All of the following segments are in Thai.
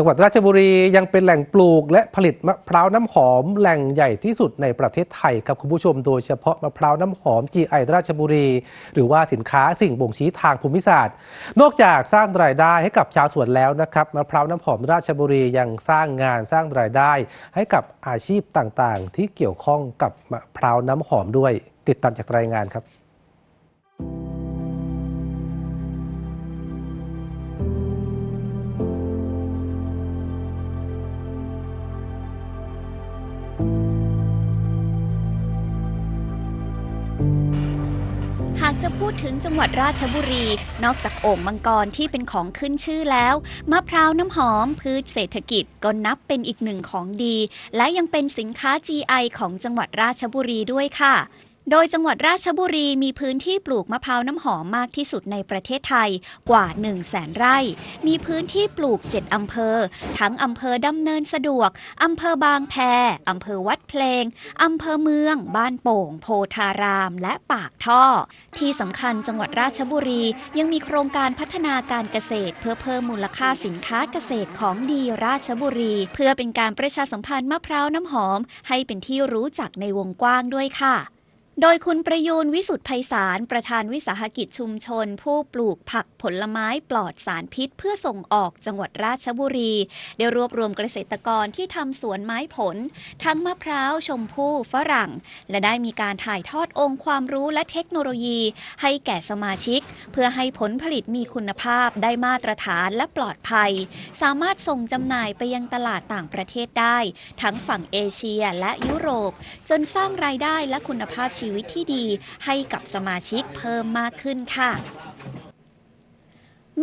จังหวัดราชบุรียังเป็นแหล่งปลูก และผลิตมะพร้าวน้ำหอมแหล่งใหญ่ที่สุดในประเทศไทยครับคุณผู้ชมโดยเฉพาะมะพร้าวน้ำหอม GI ราชบุรี หรือว่าสินค้าสิ่งบ่งชี้ทางภูมิศาสตร์ นอกจากสร้างรายได้ให้กับชาวสวนแล้วนะครับมะพร้าวน้ำหอมราชบุรียังสร้างงานสร้างรายได้ ให้กับอาชีพต่างๆ ที่เกี่ยวข้องกับมะพร้าวน้ำหอมด้วย ติดตามจากรายงานครับากจะพูดถึงจังหวัดราชบุรี นอกจากโอ่งมังกรที่เป็นของขึ้นชื่อแล้ว มะพร้าวน้ำหอมพืชเศรษฐกิจก็นับเป็นอีกหนึ่งของดี และยังเป็นสินค้า GI ของจังหวัดราชบุรีด้วยค่ะ โดยจังหวัดราชบุรีมีพื้นที่ปลูกมะพร้าวน้ำหอมมากที่สุดในประเทศไทยกว่า 1 0 0 0 0แสนไร่ มีพื้นที่ปลูก 7 อำเภอ ทั้งอำเภอดำเนินสะดวก อำเภอบางแพ อำเภอวัดเพลง อำเภอเมือง บ้านโป่ง โพธาราม และปากท่อ ที่สำคัญจังหวัดราชบุรียังมีโครงการพัฒนาการเกษตร เพื่อเพิ่มมูลค่าสินค้าเกษตรของดีราชบุรี เพื่อเป็นการประชาสัมพันธ์มะพร้าวน้ำหอม ให้เป็นที่รู้จักในวงกว้างด้วยค่ะ โดยคุณประยูนวิสุทธิไพศาลประธานวิสาหกิจชุมชน ผู้ปลูกผักผลไม้ปลอดสารพิษ เพื่อส่งออกจังหวัดราชบุรี ได้รวบรวมเกษตรกรที่ทำสวนไม้ผล ทั้งมะพร้าว ชมพู่ฝรั่ง และได้มีการถ่ายทอดองค์ความรู้และเทคโนโลยี ให้แก่สมาชิก เพื่อให้ผลผลิตมีคุณภาพได้มาตรฐานและปลอดภัย สามารถส่งจำหน่ายไปยังตลาดต่างประเทศได้ ทั้งฝั่งเอเชียและยุโรป จนสร้างรายได้และคุณภาพชีวิตวิตที่ดีให้กับสมาชิกเพิ่มมากขึ้นค่ะ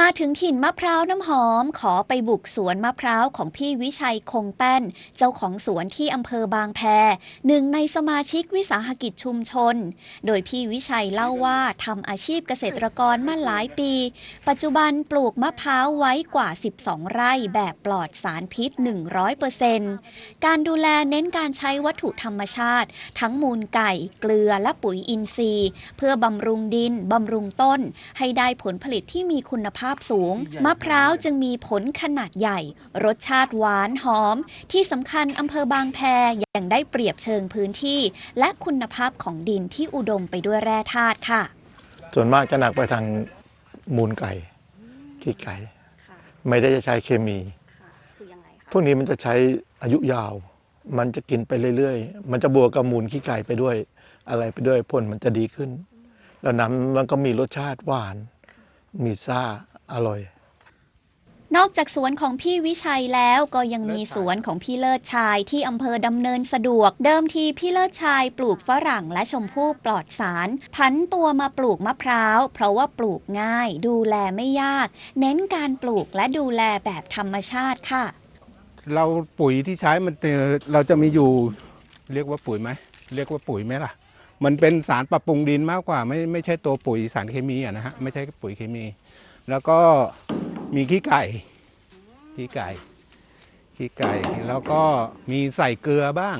มาถึงถิ่นมะพร้าวน้ำหอมขอไปบุกสวนมะพร้าวของพี่วิชัยคงแป้น เจ้าของสวนที่อำเภอบางแพหนึ่งในสมาชิกวิสาหกิจชุมชน โดยพี่วิชัยเล่าว่าทำอาชีพเกษตรกรมาหลายปี ปัจจุบันปลูกมะพร้าวไว้กว่า 12 ไร่แบบปลอดสารพิษ 100%การดูแลเน้นการใช้วัตถุธรรมชาติ ทั้งมูลไก่ เกลือและปุ๋ยอินทรีย์ เพื่อบำรุงดินบำรุงต้น ให้ได้ผลผลิตที่มีคุณภาพาพสูง มะพร้าวจึงมีผลขนาดใหญ่ รสชาติหวานหอม ที่สำคัญอำเภอบางแพยังได้เปรียบเชิงพื้นที่ และคุณภาพของดินที่อุดมไปด้วยแร่ธาตุค่ะ ส่วนมากจะหนักไปทางมูลไก่ขี้ไก่ ไม่ได้จะใช้เคมีพวกนี้มันจะใช้อายุยาว มันจะกินไปเรื่อยๆ มันจะบวกกับมูลขี้ไก่ไปด้วย อะไรไปด้วยผลมันจะดีขึ้น แล้วน้ำมันก็มีรสชาติหวาน มีซ่า อร่อย นอกจากสวนของพี่วิชัยแล้วก็ยังมีสวนของพี่เลิศชายที่อำเภอดำเนินสะดวก เดิมทีพี่เลิศชายปลูกฝรั่งและชมพู่ปลอดสารพันตัวมาปลูกมะพร้าว เพราะว่าปลูกง่าย ดูแลไม่ยาก เน้นการปลูกและดูแลแบบธรรมชาติค่ะ เราปุ๋ยที่ใช้มันเอ่อเราจะมีอยู่เรียกว่าปุ๋ยไหมเรียกว่าปุ๋ยไหมล่ะ มันเป็นสารปรับปรุงดินมากกว่า ไม่ไม่ใช่ตัวปุ๋ยสารเคมีอะนะฮะไม่ใช่ปุ๋ยเคมี แล้วก็มีขี้ไก่ ขี้ไก่ ขี้ไก่ แล้วก็มีใส่เกลือบ้าง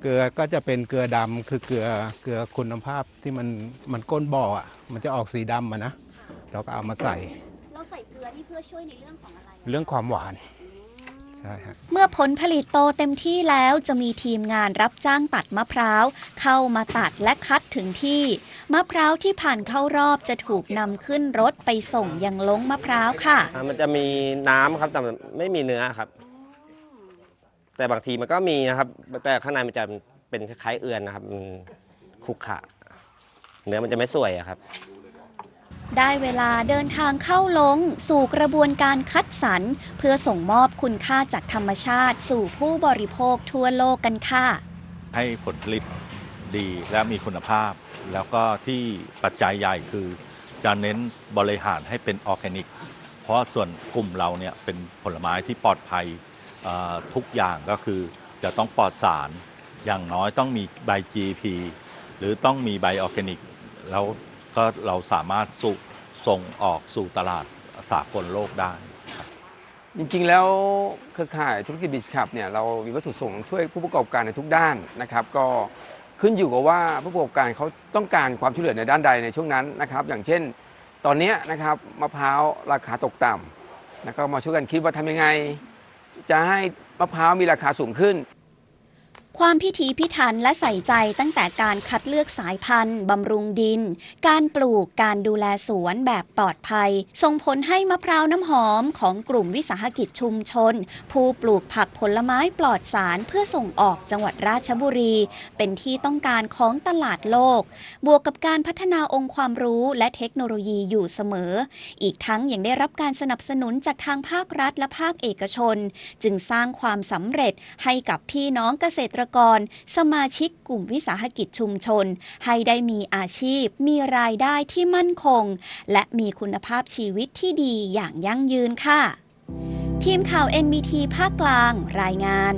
เกลือก็จะเป็นเกลือดำคือเกลือ เกลือคุณภาพที่มันมันก้นบ่ออะ มันจะออกสีดำอะนะ เราก็เอามาใส่ เราใส่เกลือนี่เพื่อช่วยในเรื่องของอะไร เรื่องความหวานใช่ฮะ เมื่อผลผลิตโตเต็มที่แล้วจะมีทีมงานรับจ้างตัดมะพร้าว เข้ามาตัดและคัดถึงที่ มะพร้าวที่ผ่านเข้ารอบจะถูกนำขึ้นรถไปส่งยังลงมะพร้าวค่ะอ่ามันจะมีน้ำครับแต่มันไม่มีเนื้อครับ แต่บางทีมันก็มีนะครับ แต่ข้างในมันจะเป็นคล้ายๆเอือนนะครับมันขรุขระเนื้อมันจะไม่สวยอะครับ ได้เวลาเดินทางเข้าลง สู่กระบวนการคัดสรร เพื่อส่งมอบคุณค่าจากธรรมชาติ สู่ผู้บริโภคทั่วโลกกันค่ะ ให้ผลผลิตดีและมีคุณภาพ แล้วก็ที่ปัจจัยใหญ่คือ จะเน้นบริหารให้เป็นออร์แกนิก เพราะส่วนกลุ่มเราเนี่ยเป็นผลไม้ที่ปลอดภัยทุกอย่างก็คือจะต้องปลอดสาร อย่างน้อยต้องมีใบ GP หรือต้องมีใบออร์แกนิกแล้ว ก็เราสามารถส่งส่งออกสู่ตลาดสากลโลกได้ จริงๆ แล้วเครือข่ายธุรกิจบิสคับเนี่ยเรามีวัตถุประสงค์ช่วยผู้ประกอบการในทุกด้านนะครับก็ขึ้นอยู่กับว่าผู้ประกอบการเขาต้องการความช่วยเหลือในด้านใดในช่วงนั้นนะครับ อย่างเช่น ตอนนี้นะครับมะพร้าวราคาตกต่ำแล้วก็มาช่วยกันคิดว่าทำยังไง จะให้มะพร้าวมีราคาสูงขึ้น ความพิถีพิถันและใส่ใจตั้งแต่การคัดเลือกสายพันธุ์บำรุงดิน การปลูกการดูแลสวนแบบปลอดภัย ส่งผลให้มะพร้าวน้ำหอมของกลุ่มวิสาหกิจชุมชน ผู้ปลูกผักผลไม้ปลอดสารเพื่อส่งออกจังหวัดราชบุรี เป็นที่ต้องการของตลาดโลก บวกกับการพัฒนาองค์ความรู้และเทคโนโลยีอยู่เสมอ อีกทั้งยังได้รับการสนับสนุนจากทางภาครัฐและภาคเอกชน จึงสร้างความสำเร็จให้กับพี่น้องเกษตรรกร สมาชิกกลุ่มวิสาหกิจชุมชน ให้ได้มีอาชีพ มีรายได้ที่มั่นคง และมีคุณภาพชีวิตที่ดีอย่างยั่งยืนค่ะ ทีมข่าว NBT ภาคกลางรายงาน